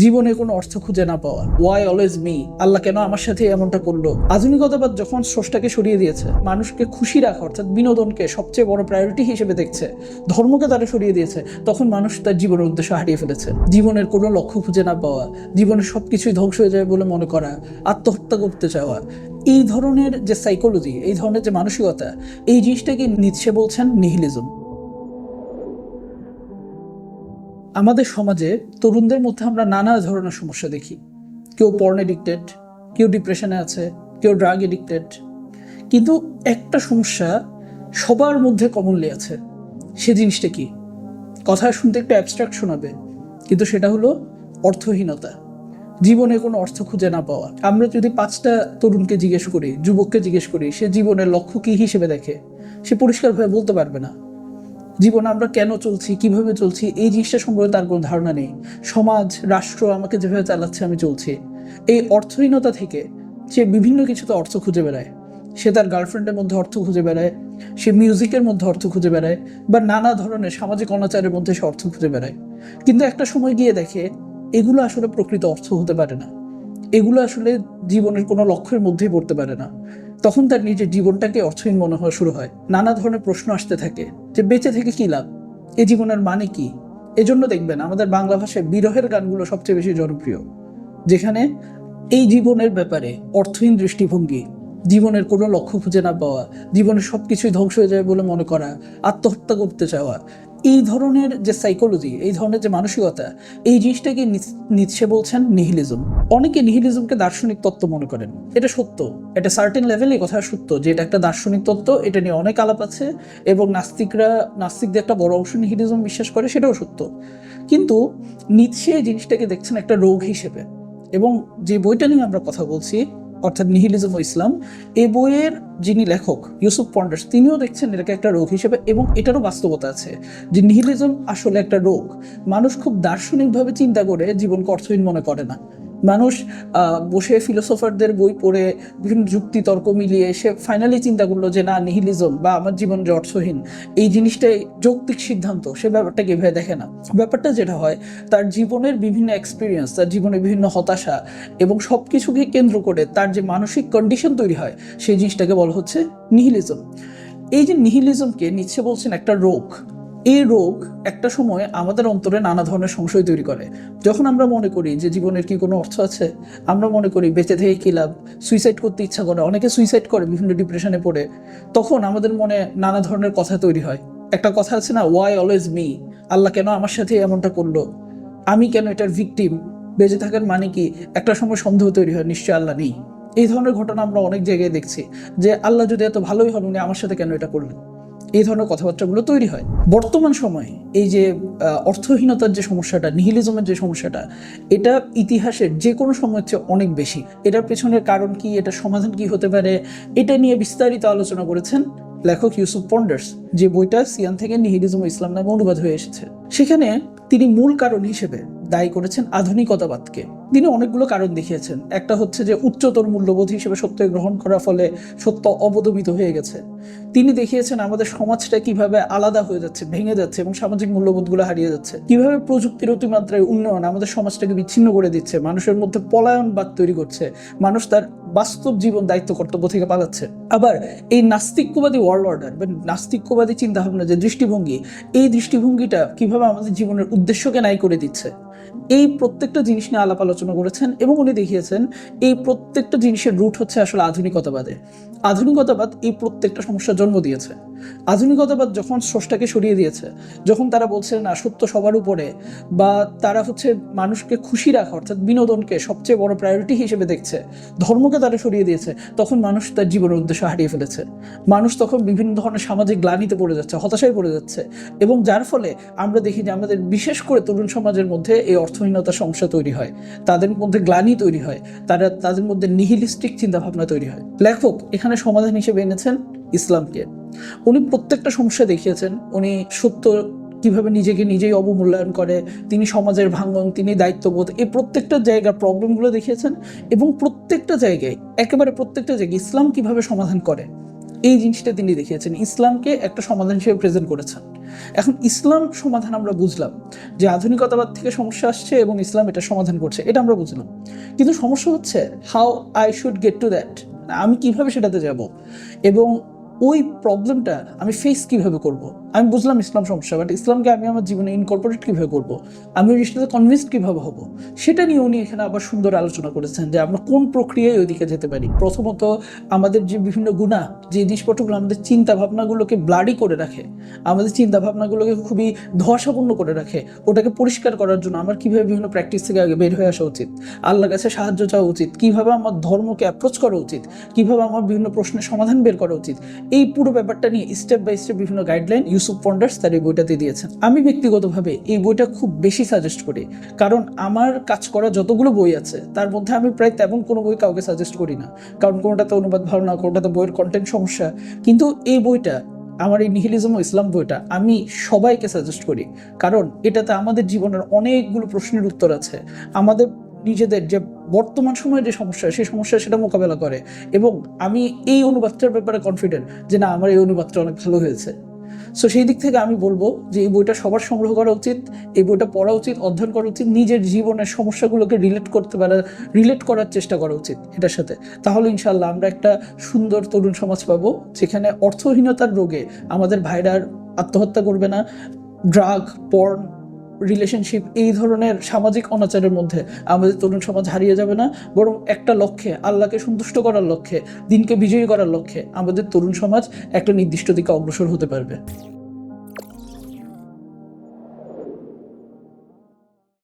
জীবনে কোনো অর্থ খুঁজে না পাওয়া। ওয়াই অলওয়েজ মি আল্লাহ কেন আমার সাথে এমনটা করল? আধুনিকতাবাদ যখন স্রষ্টাকে সরিয়ে দিয়েছে, মানুষকে খুশি রাখা, অর্থাৎ বিনোদনকে সবচেয়ে বড় প্রায়োরিটি হিসেবে দেখছে, ধর্মকে তারা সরিয়ে দিয়েছে, তখন মানুষ তার জীবনের উদ্দেশ্য হারিয়ে ফেলেছে। জীবনের কোনো লক্ষ্য খুঁজে না পাওয়া, জীবনের সবকিছুই ধ্বংস হয়ে যাবে বলে মনে করা, আত্মহত্যা করতে চাওয়া। এই ধরনের যে সাইকোলজি এই ধরনের যে মানসিকতা, এই জিনিসটাকে নিচ্ছে বলছেন নিহিলিজম আমাদের সমাজে তরুণদের মধ্যে আমরা নানা ধরনের সমস্যা দেখি। কেউ পর্ন এডিক্টেড কেউ ডিপ্রেশনে আছে, কেউ ড্রাগ এডিক্টেড কিন্তু একটা সমস্যা সবার মধ্যে কমনলি আছে। সে জিনিসটা কি? কথা শুনতে একটু অ্যাবস্ট্রাক্ট শোনাবে, কিন্তু সেটা হলো অর্থহীনতা। জীবনে কোনো অর্থ খুঁজে না পাওয়া। আমরা যদি পাঁচটা তরুণকে জিজ্ঞেস করি, যুবককে জিজ্ঞেস করি, সে জীবনের লক্ষ্য কি হিসেবে দেখে? সে পরিষ্কারভাবে বলতে পারবে না। জীবনে আমরা কেন চলছি, কীভাবে চলছি, এই জিনিসটা সম্পর্কে তার কোনো ধারণা নেই। সমাজ, রাষ্ট্র আমাকে যেভাবে চালাচ্ছে আমি চলছি। এই অর্থহীনতা থেকে সে বিভিন্ন কিছুতে অর্থ খুঁজে বেড়ায়। সে তার গার্লফ্রেন্ডের মধ্যে অর্থ খুঁজে বেড়ায়, সে মিউজিকের মধ্যে অর্থ খুঁজে বেড়ায়, বা নানা ধরনের সামাজিক অনাচারের মধ্যে সে অর্থ খুঁজে বেড়ায়। কিন্তু একটা সময় গিয়ে দেখে, এগুলো আসলে প্রকৃত অর্থ হতে পারে না। এগুলো আসলে জীবনের কোনো লক্ষ্যের মধ্যেই পড়তে পারে না। তখন তার নিজের জীবনটাকে অর্থহীন মনে হওয়া শুরু হয়। নানা ধরনের প্রশ্ন আসতে থাকে যে, বেঁচে থেকে কী লাভ? এ জীবনের মানে কি? এজন্য দেখবেন আমাদের বাংলা ভাষায় বিরহের গানগুলো সবচেয়ে বেশি জনপ্রিয়, যেখানে এই জীবনের ব্যাপারে অর্থহীন দৃষ্টিভঙ্গি জীবনের কোনো লক্ষ্য খুঁজে না পাওয়া, জীবনের সব কিছুই ধ্বংস হয়ে যাবে বলে মনে করা, আত্মহত্যা করতে চাওয়া। এই ধরনের যে সাইকোলজি এই ধরনের যে মানসিকতা, এই জিনিসটাকে নিচ্ছে বলছেন নিহিলিজম অনেকে নিহিলিজমকে দার্শনিক তত্ত্ব মনে করেন। এটা সত্য। এটা সার্টেন লেভেলে কথা সত্য যে এটা একটা দার্শনিক তত্ত্ব, এটা নিয়ে অনেক আলাপ আছে এবং নাস্তিকরা, নাস্তিকদের একটা বড় অংশ নিহিলিজম বিশ্বাস করে, সেটাও সত্য। কিন্তু নিচ্ছে এই জিনিসটাকে দেখছেন একটা রোগ হিসেবে। এবং যে বইটা নিয়ে আমরা কথা বলছি অর্থাৎ নিহিলিজম ইসলাম, এ বইয়ের যিনি লেখক, ইউসুফ পন্ডার্স, তিনিও দেখছেন এটাকে একটা রোগ হিসেবে এবং এটারও বাস্তবতা আছে যে নিহিলিজম আসলে একটা রোগ। মানুষ খুব দার্শনিকভাবে চিন্তা করে জীবনকে অর্থহীন মনে করে না। মানুষ বসে ফিলোসফারদের বই পড়ে, বিভিন্ন যুক্তি, তর্ক মিলিয়ে সে ফাইনালি চিন্তা করল যে, না নিহিলিজম বা আমার জীবন যে অর্থহীন, এই জিনিসটাই যৌক্তিক সিদ্ধান্ত। সে ব্যাপারটাকে এভাবে দেখে না। ব্যাপারটা যেটা হয়, তার জীবনের বিভিন্ন এক্সপিরিয়েন্স তার জীবনের বিভিন্ন হতাশা এবং সব কিছুকে কেন্দ্র করে তার যে মানসিক কন্ডিশন তৈরি হয়, সেই জিনিসটাকে বলা হচ্ছে নিহিলিজম এই যে নিহিলিজমকে নিচ্ছে বলছেন একটা রোগ। এই রোগ একটা সময় আমাদের অন্তরে নানা ধরনের সংশয় তৈরি করে। যখন আমরা মনে করি যে জীবনের কি কোনো অর্থ আছে, আমরা মনে করি বেঁচে থেকে কী লাভ সুইসাইড করতে ইচ্ছা করে, অনেকে সুইসাইড করে, বিভিন্ন ডিপ্রেশনে পড়ে, তখন আমাদের মনে নানা ধরনের কথা তৈরি হয়। একটা কথা আছে না ওয়াই অলওয়েজ মি আল্লাহ কেন আমার সাথে এমনটা করল? আমি কেন এটার ভিকটিম বেঁচে থাকার মানে কি? একটা সময় সন্দেহ তৈরি হয় নিশ্চয় আল্লাহ নেই। এই ধরনের ঘটনা আমরা অনেক জায়গায় দেখছি যে, আল্লাহ যদি এত ভালোই হন, উনি আমার সাথে কেন এটা করলেন? এই ধরনের কথাবার্তাগুলো তৈরি হয়। বর্তমান সময়ে এই যে অর্থহীনতার যে সমস্যাটা নিহিলিজমের যে সমস্যাটা, এটা ইতিহাসের যে কোনো সময়ের চেয়ে অনেক বেশি। এটার পেছনের কারণ কি, এটার সমাধান কি হতে পারে, এটা নিয়ে বিস্তারিত আলোচনা করেছেন লেখক ইউসুফ পন্ডার্স, যে বইটা সিয়ান থেকে নিহিলিজম ইসলাম নামে অনুবাদ হয়ে এসেছে। সেখানে তিনি মূল কারণ হিসেবে দায়ী করেছেন আধুনিকতাবাদকে। তিনি অনেকগুলো কারণ দেখিয়েছেন। একটা হচ্ছে যে উচ্চতর মূল্যবোধ হিসেবে সত্য গ্রহণ করার ফলে সত্য অবদমিত হয়ে গেছে। তিনি দেখিয়েছেন আমাদের সমাজটা কীভাবে আলাদা হয়ে যাচ্ছে, ভেঙে যাচ্ছে এবং সামাজিক মূল্যবোধগুলো হারিয়ে যাচ্ছে। কীভাবে প্রযুক্তির অতিমাত্রায় উন্নয়ন আমাদের সমাজটাকে বিচ্ছিন্ন করে দিচ্ছে, মানুষের মধ্যে পলায়নবাদ তৈরি করছে, মানুষ তার বাস্তব জীবন দায়িত্ব কর্তব্য থেকে পালাচ্ছে। আবার এই নাস্তিক্যবাদী ওয়ার্ল্ড অর্ডার বা নাস্তিক্যবাদী চিন্তাভাবনা যে দৃষ্টিভঙ্গি, এই দৃষ্টিভঙ্গিটা কীভাবে আমাদের জীবনের উদ্দেশ্যকে নাই করে দিচ্ছে? এই প্রত্যেকটা জিনিস নিয়ে আলাপ আলোচনা করেছেন এবং উনি দেখিয়েছেন এই প্রত্যেকটা জিনিসের রুট হচ্ছে আসলে আধুনিকতাবাদে। আধুনিকতাবাদ এই প্রত্যেকটা সমস্যার জন্ম দিয়েছে। আধুনিকতাবাদ যখন স্রষ্টাকে সরিয়ে দিয়েছে, যখন তারা বলছে, না, সত্য সবার উপরে, বা তারা হচ্ছে মানুষকে খুশি রাখা, অর্থাৎ বিনোদনকে সবচেয়ে বড় প্রায়োরিটি হিসেবে দেখছে, ধর্মকে তারা সরিয়ে দিয়েছে, তখন মানুষ তার জীবনের উদ্দেশ্য হারিয়ে ফেলেছে। মানুষ তখন বিভিন্ন ধরনের সামাজিক গ্লানিতে পড়ে যাচ্ছে, হতাশায় পড়ে যাচ্ছে এবং যার ফলে আমরা দেখি যে আমাদের বিশেষ করে তরুণ সমাজের মধ্যে এই অর্থহীনতার সমস্যা তৈরি হয়, তাদের মধ্যে গ্লানি তৈরি হয়, তারা তাদের মধ্যে নিহিলিস্টিক চিন্তাভাবনা তৈরি হয়। লেখক এখানে সমাধান হিসেবে এনেছেন ইসলামকে। উনি প্রত্যেকটা সমস্যা দেখিয়েছেন, উনি সত্য কীভাবে নিজেকে নিজেই অবমূল্যায়ন করে, তিনি সমাজের ভাঙ্গন তিনি দায়িত্ববোধ এই প্রত্যেকটা জায়গার প্রবলেমগুলো দেখিয়েছেন এবং প্রত্যেকটা জায়গায়, একেবারে প্রত্যেকটা জায়গায় ইসলাম কীভাবে সমাধান করে, এই জিনিসটা তিনি দেখিয়েছেন। ইসলামকে একটা সমাধান হিসেবে প্রেজেন্ট করেছেন। এখন ইসলাম সমাধান আমরা বুঝলাম যে আধুনিকতাবাদ থেকে সমস্যা আসছে এবং ইসলাম এটা সমাধান করছে, এটা আমরা বুঝলাম। কিন্তু সমস্যা হচ্ছে how I should get to that আমি কীভাবে সেটাতে যাব এবং ওই প্রবলেমটা আমি ফেস কীভাবে করব? আমি বুঝলাম ইসলাম সমস্যা বাট ইসলামকে আমি আমার জীবনে ইনকর্পোরেট কীভাবে করব? আমি ওই জিনিসটাতে কনভিন্সড কীভাবে হব? সেটা নিয়ে উনি এখানে আবার সুন্দর আলোচনা করেছেন যে আমরা কোন প্রক্রিয়ায় ওইদিকে যেতে পারি। প্রথমত, আমাদের যে বিভিন্ন গুণা, যে জিনিসপত্রগুলো আমাদের চিন্তা ভাবনাগুলোকে ব্লাডি করে রাখে, আমাদের চিন্তা ভাবনাগুলোকে খুবই ধোয়াশাপূর্ণ করে রাখে, ওটাকে পরিষ্কার করার জন্য আমার কীভাবে বিভিন্ন প্র্যাকটিস থেকে আগে বের হয়ে আসা উচিত, আল্লাহর কাছে সাহায্য চাওয়া উচিত, কীভাবে আমার ধর্মকে অ্যাপ্রোচ করা উচিত, কীভাবে আমার বিভিন্ন প্রশ্নের সমাধান বের করা উচিত, এই পুরো ব্যাপারটা নিয়ে স্টেপ বাই স্টেপ বিভিন্ন গাইডলাইন ইউসুফ পন্ডার্স তার এই বইটাতে দিয়েছেন। আমি ব্যক্তিগতভাবে এই বইটা খুব বেশি সাজেস্ট করি, কারণ আমার কাজ করা যতগুলো বই আছে, তার মধ্যে আমি প্রায় তেমন কোনো বই কাউকে সাজেস্ট করি না। কারণ কোনোটাতে অনুবাদ ভালো না, কোনোটাতে বইয়ের কন্টেন্ট সমস্যা। কিন্তু এই বইটা, আমার এই নিহিলিজম ও ইসলাম বইটা, আমি সবাইকে সাজেস্ট করি। কারণ এটাতে আমাদের জীবনের অনেকগুলো প্রশ্নের উত্তর আছে। আমাদের নিজেদের যে বর্তমান সময়ে যে সমস্যা, সেই সমস্যা সেটা মোকাবেলা করে। এবং আমি এই অনুবাদটার ব্যাপারে কনফিডেন্ট যে না, আমার এই অনুবাদটা অনেক ভালো হয়েছে। সো সেই দিক থেকে আমি বলব যে এই বইটা সবার সংগ্রহ করা উচিত, এই বইটা পড়া উচিত, অধ্যয়ন করা উচিত, নিজের জীবনের সমস্যাগুলোকে রিলেট করতে পারা রিলেট করার চেষ্টা করা উচিত এটার সাথে। তাহলে ইনশাল্লাহ আমরা একটা সুন্দর তরুণ সমাজ পাবো, যেখানে অর্থহীনতার রোগে আমাদের ভাইরা আত্মহত্যা করবে না ড্রাগ পর্ন রিলেশনশিপ এই ধরনের সামাজিক অনাচারের মধ্যে আমাদের তরুণ সমাজ হারিয়ে যাবে না, বরং একটা লক্ষ্যে, আল্লাহকে সন্তুষ্ট করার লক্ষ্যে, দিনকে বিজয়ী করার লক্ষ্যে আমাদের তরুণ সমাজ একটা নির্দিষ্ট দিকে অগ্রসর হতে পারবে।